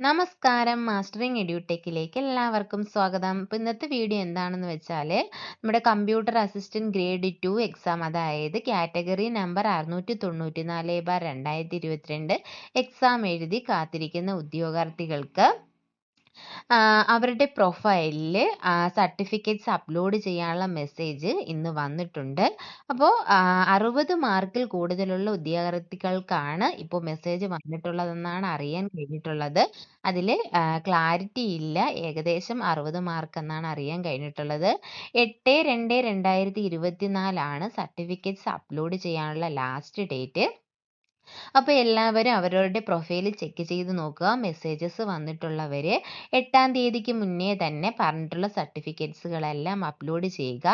നമസ്കാരം മാസ്റ്ററിംഗ് എഡ്യൂടെക്കിലേക്ക് എല്ലാവർക്കും സ്വാഗതം. അപ്പോൾ ഇന്നത്തെ വീഡിയോ എന്താണെന്ന് വെച്ചാൽ നമ്മുടെ computer assistant grade two exam അതായത് കാറ്റഗറി നമ്പർ അറുന്നൂറ്റി തൊണ്ണൂറ്റി നാല് ബാർ രണ്ടായിരത്തി ഇരുപത്തിരണ്ട് എക്സാം എഴുതി കാത്തിരിക്കുന്ന ഉദ്യോഗാർത്ഥികൾക്ക് അവരുടെ പ്രൊഫൈലിൽ സർട്ടിഫിക്കറ്റ്സ് അപ്ലോഡ് ചെയ്യാനുള്ള മെസ്സേജ് ഇന്ന് വന്നിട്ടുണ്ട്. അപ്പോൾ അറുപത് മാർക്കിൽ കൂടുതലുള്ള ഉദ്യോഗാർത്ഥികൾക്കാണ് ഇപ്പോൾ മെസ്സേജ് വന്നിട്ടുള്ളതെന്നാണ് അറിയാൻ കഴിഞ്ഞിട്ടുള്ളത്. അതിൽ ക്ലാരിറ്റി ഇല്ല. ഏകദേശം അറുപത് മാർക്ക് എന്നാണ് അറിയാൻ കഴിഞ്ഞിട്ടുള്ളത്. എട്ട് രണ്ട് രണ്ടായിരത്തി ഇരുപത്തി നാലാണ് സർട്ടിഫിക്കറ്റ്സ് അപ്ലോഡ് ചെയ്യാനുള്ള ലാസ്റ്റ് ഡേറ്റ് അപ്പോൾ എല്ലാവരും അവരവരുടെ പ്രൊഫൈൽ ചെക്ക് ചെയ്ത് നോക്കുക. മെസ്സേജസ് വന്നിട്ടുള്ളവർ എട്ടാം തീയതിക്ക് മുന്നേ തന്നെ പറഞ്ഞിട്ടുള്ള സർട്ടിഫിക്കറ്റ്സുകളെല്ലാം അപ്ലോഡ് ചെയ്യുക.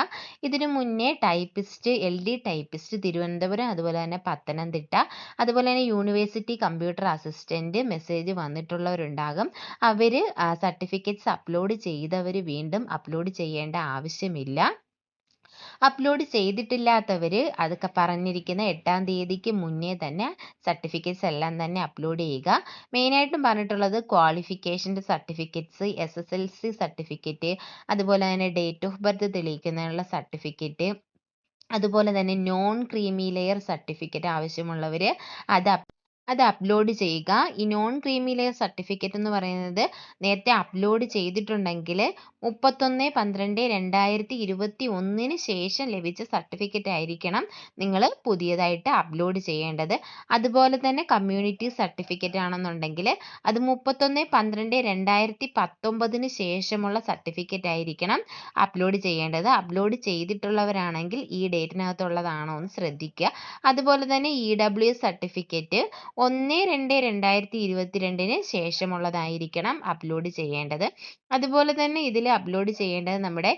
ഇതിനു മുന്നേ typist L D typist Thiruvananthapuram അതുപോലെ തന്നെ പത്തനംതിട്ട അതുപോലെ തന്നെ യൂണിവേഴ്സിറ്റി കമ്പ്യൂട്ടർ അസിസ്റ്റന്റ് മെസ്സേജ് വന്നിട്ടുള്ളവരുണ്ടാകും. അവർ സർട്ടിഫിക്കറ്റ്സ് അപ്ലോഡ് ചെയ്തവർ വീണ്ടും അപ്ലോഡ് ചെയ്യേണ്ട ആവശ്യമില്ല. അപ്ലോഡ് ചെയ്തിട്ടില്ലാത്തവർ അതൊക്കെ പറഞ്ഞിരിക്കുന്ന എട്ടാം തീയതിക്ക് മുന്നേ തന്നെ സർട്ടിഫിക്കറ്റ്സ് എല്ലാം തന്നെ അപ്ലോഡ് ചെയ്യുക. മെയിനായിട്ടും പറഞ്ഞിട്ടുള്ളത് ക്വാളിഫിക്കേഷന്റെ certificates S S L C certificate അതുപോലെ തന്നെ ഡേറ്റ് ഓഫ് ബർത്ത് തെളിയിക്കുന്നതിനുള്ള സർട്ടിഫിക്കറ്റ് അതുപോലെ തന്നെ നോൺ ക്രീമി ലെയർ സർട്ടിഫിക്കറ്റ് ആവശ്യമുള്ളവർ അത് അത് അപ്ലോഡ് ചെയ്യുക. ഈ നോൺ ക്രീമി ലെയർ സർട്ടിഫിക്കറ്റ് എന്ന് പറയുന്നത് നേരത്തെ അപ്ലോഡ് ചെയ്തിട്ടുണ്ടെങ്കിൽ മുപ്പത്തൊന്ന് പന്ത്രണ്ട് രണ്ടായിരത്തി ഇരുപത്തി ഒന്നിന് ശേഷം ലഭിച്ച സർട്ടിഫിക്കറ്റ് ആയിരിക്കണം നിങ്ങൾ പുതിയതായിട്ട് അപ്ലോഡ് ചെയ്യേണ്ടത്. അതുപോലെ തന്നെ കമ്മ്യൂണിറ്റി സർട്ടിഫിക്കറ്റ് ആണെന്നുണ്ടെങ്കിൽ അത് മുപ്പത്തൊന്ന് പന്ത്രണ്ട് രണ്ടായിരത്തി പത്തൊമ്പതിന് ശേഷമുള്ള സർട്ടിഫിക്കറ്റ് ആയിരിക്കണം അപ്ലോഡ് ചെയ്യേണ്ടത്. അപ്ലോഡ് ചെയ്തിട്ടുള്ളവരാണെങ്കിൽ ഈ ഡേറ്റിനകത്തുള്ളതാണോ എന്ന് ശ്രദ്ധിക്കുക. അതുപോലെ തന്നെ ഇ ഡബ്ല്യു സർട്ടിഫിക്കറ്റ് ഒന്ന് രണ്ട് രണ്ടായിരത്തി ഇരുപത്തിരണ്ടിന് ശേഷമുള്ളതായിരിക്കണം അപ്ലോഡ് ചെയ്യേണ്ടത്. അതുപോലെ തന്നെ ഇതിൽ അപ്ലോഡ് ചെയ്യേണ്ടത് നമ്മുടെ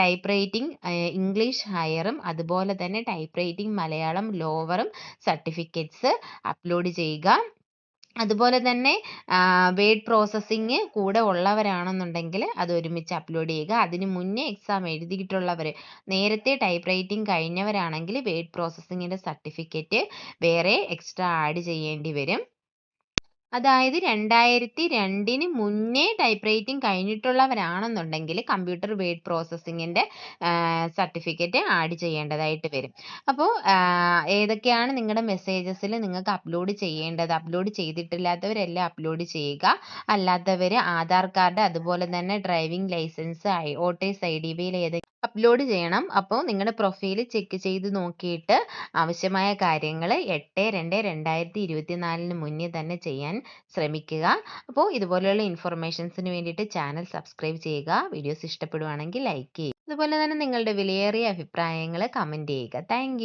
ടൈപ്പ് റൈറ്റിംഗ് ഇംഗ്ലീഷ് ഹയറും അതുപോലെ തന്നെ ടൈപ്പ് റൈറ്റിംഗ് മലയാളം ലോവറും സർട്ടിഫിക്കറ്റ്സ് അപ്ലോഡ് ചെയ്യുക. അതുപോലെ തന്നെ വേഡ് പ്രോസസ്സിങ് കൂടെ ഉള്ളവരാണെന്നുണ്ടെങ്കിൽ അത് ഒരുമിച്ച് അപ്ലോഡ് ചെയ്യുക. അതിന് മുന്നേ എക്സാം എഴുതിയിട്ടുള്ളവർ നേരത്തെ ടൈപ്പ് റൈറ്റിംഗ് കഴിഞ്ഞവരാണെങ്കിൽ വേഡ് പ്രോസസ്സിങ്ങിന്റെ സർട്ടിഫിക്കറ്റ് വേറെ എക്സ്ട്രാ ആഡ് ചെയ്യേണ്ടി വരും. അതായത് രണ്ടായിരത്തി രണ്ടിന് മുന്നേ ടൈപ്പ് റൈറ്റിംഗ് കഴിഞ്ഞിട്ടുള്ളവരാണെന്നുണ്ടെങ്കിൽ കമ്പ്യൂട്ടർ വേഡ് പ്രോസസ്സിങ്ങിന്റെ സർട്ടിഫിക്കറ്റ് ആഡ് ചെയ്യേണ്ടതായിട്ട് വരും. അപ്പോൾ ഏതൊക്കെയാണ് നിങ്ങളുടെ മെസ്സേജസിൽ നിങ്ങൾക്ക് അപ്ലോഡ് ചെയ്യേണ്ടത്? അപ്ലോഡ് ചെയ്തിട്ടില്ലാത്തവരെല്ലാം അപ്ലോഡ് ചെയ്യുക. അല്ലാത്തവർ ആധാർ കാർഡ് അതുപോലെ തന്നെ driving licence voters I D ബിയിൽ ഏത് അപ്ലോഡ് ചെയ്യണം. അപ്പോൾ നിങ്ങളുടെ പ്രൊഫൈൽ ചെക്ക് ചെയ്ത് നോക്കിയിട്ട് ആവശ്യമായ കാര്യങ്ങൾ എട്ട് രണ്ട് രണ്ടായിരത്തി ഇരുപത്തി നാലിന് മുന്നേ തന്നെ ചെയ്യാൻ ശ്രമിക്കുക. അപ്പോൾ ഇതുപോലെയുള്ള ഇൻഫർമേഷൻസിന് വേണ്ടിയിട്ട് ചാനൽ സബ്സ്ക്രൈബ് ചെയ്യുക. വീഡിയോസ് ഇഷ്ടപ്പെടുവാണെങ്കിൽ ലൈക്ക് ചെയ്യുക. അതുപോലെ തന്നെ നിങ്ങളുടെ വിലയേറിയ അഭിപ്രായങ്ങൾ കമന്റ് ചെയ്യുക. താങ്ക്